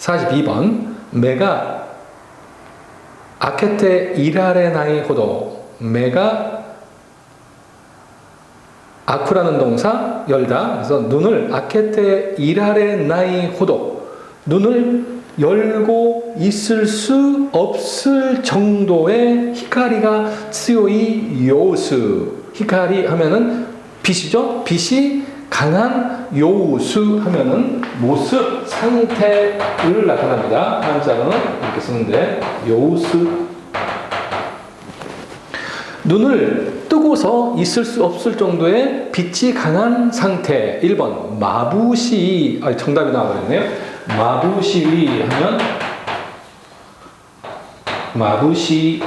42번. 메가 아케테 이라레 나이 호도. 메가 아쿠라는 동사 열다. 그래서 눈을 아케테 이라레 나이 호도. 눈을 열고 있을 수 없을 정도의 히카리가 츠요이 요수 히카리 하면은 빛이죠? 빛이 강한 요수 하면은 모습 상태를 나타납니다 한자로는 이렇게 쓰는데 요수 눈을 뜨고서 있을 수 없을 정도의 빛이 강한 상태. 1번 마부시 아 정답이 나와버렸네요. 마부시 하면 마부시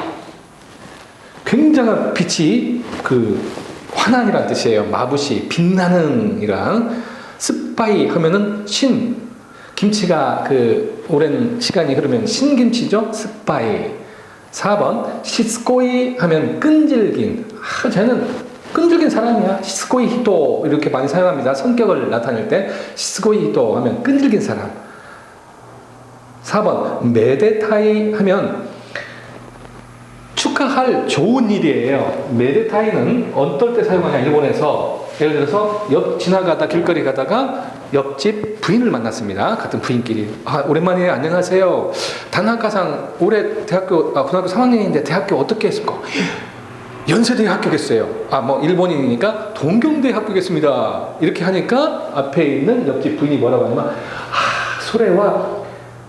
굉장한 빛이 그 환한이란 뜻이에요. 마부시 빛나는 이랑 스파이 하면은 신. 김치가 그 오랜 시간이 흐르면 신김치죠. 스파이. 4번 시스코이 하면 끈질긴. 아, 쟤는 끈질긴 사람이야. 시스코이 히토 이렇게 많이 사용합니다. 성격을 나타낼 때. 시스코이 히토 하면 끈질긴 사람. 4번 메데타이 하면 축하할 좋은 일이에요 메데타이는 어떨 때 사용하냐 일본에서 예를 들어서 옆 지나가다 길거리 가다가 옆집 부인을 만났습니다. 같은 부인끼리. 아, 오랜만에 안녕하세요. 단학가상 올해 대학교, 아, 고등학교 3학년인데 대학교 어떻게 했을까? 연세대 합격했어요. 아, 뭐, 일본인이니까 동경대 합격했습니다. 이렇게 하니까 앞에 있는 옆집 부인이 뭐라고 하냐면, 아, 소래와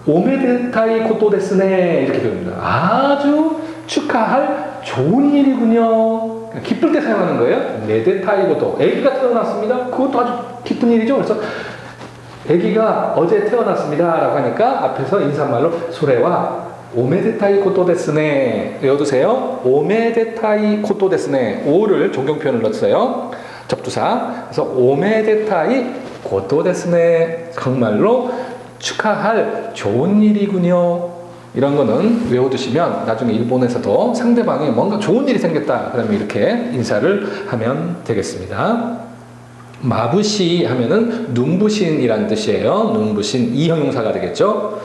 오메데타이 코토 데스네. 이렇게 배웁니다. 아주 축하할 좋은 일이군요. 기쁠 때 사용하는 거예요. 메데타이고도. 아기가 태어났습니다. 그것도 아주 기쁜 일이죠. 그래서 아기가 어제 태어났습니다 라고 하니까 앞에서 인사말로 소래와 오메데타이 코토 데스네 외워두세요. 오메데타이 코토 데스네 오를 존경 표현을 넣었어요. 접두사. 그래서 오메데타이 코토 데스네 정말로 축하할 좋은 일이군요. 이런 거는 외워두시면 나중에 일본에서도 상대방이 뭔가 좋은 일이 생겼다. 그러면 이렇게 인사를 하면 되겠습니다. 마부시 하면은 눈부신이라는 뜻이에요. 눈부신 이 형용사가 되겠죠.